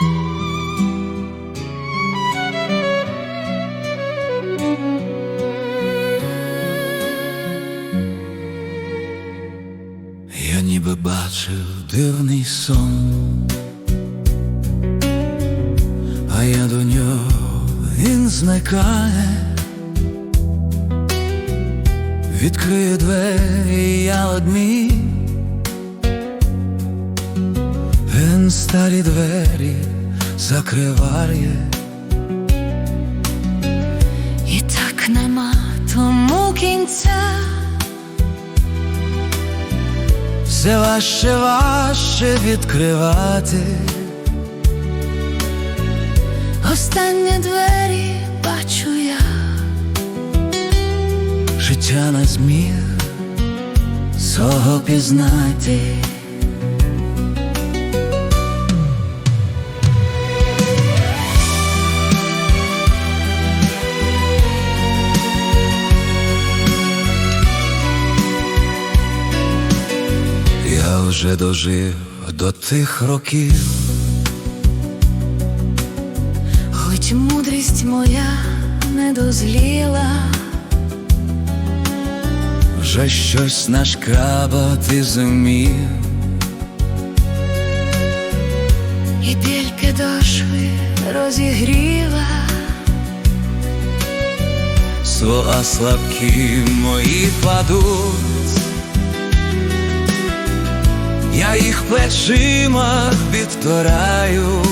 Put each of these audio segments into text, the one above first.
Я ніби бачив дивний сон, а я до нього він зникає, відкриє двері, я одмій, він старі двері закриває. І так нема тому кінця. Все важче, важче відкривати. Останні двері бачу я, Життя не зміг свого пізнати. Вже дожив до тих років, хоч мудрість моя не дозріла, вже щось нашкрабати зумів. і тільки дошви розігріла, Слова слабкі мої падуть, їх плечима підтораю,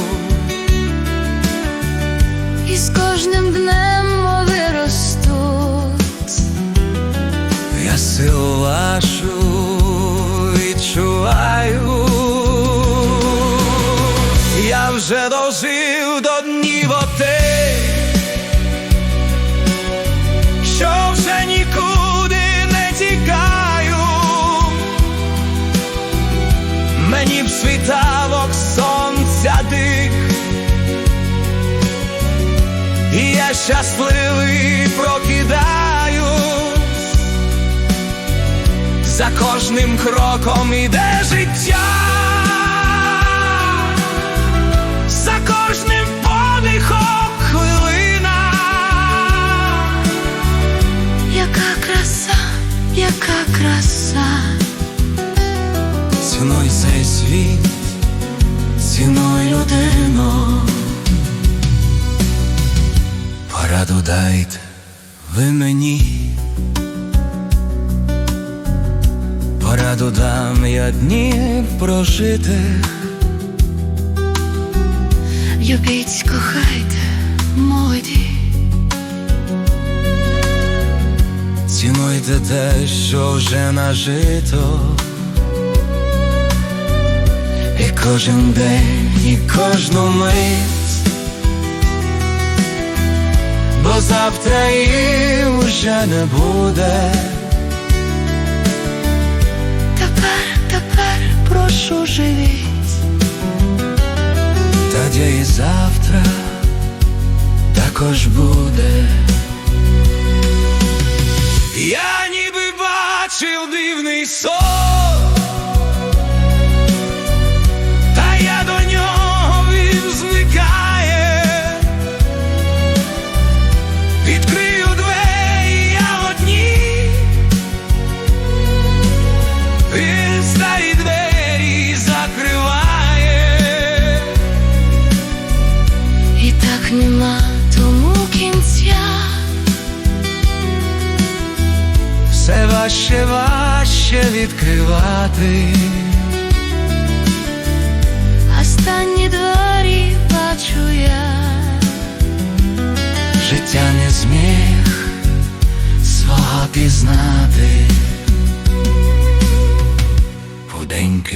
і з кожним днем мови ростуть, я силу вашу відчуваю, я вже дожив до днів отих, Мені б світавок сонця дик, і я щасливий прокидаюсь за кожним кроком іде життя, дайте ви мені. Пораду дам я днів прожитих. любіть, кохайте, молоді. Цінуйте те, що вже нажито. І кожен день, і кожну мить, бо завтра її вже не буде. Тепер, тепер прошу живіть, Тоді і завтра також буде. Старі двері закриває. і так нема тому кінця. Все важче, важче відкривати. Останні двері бачу я, Життя не зміг свого пізнати.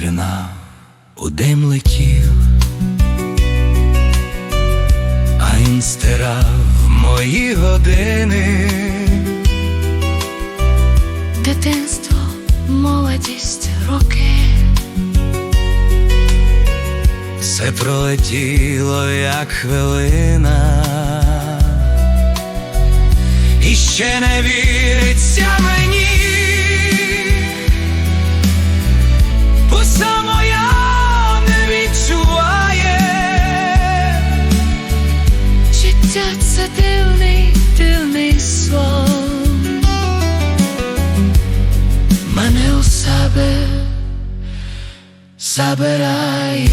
Пірнав, удень летів, а він стирав мої години. дитинство, молодість, роки, Все пролетіло, як хвилина, і ще не віриться мені, забирає.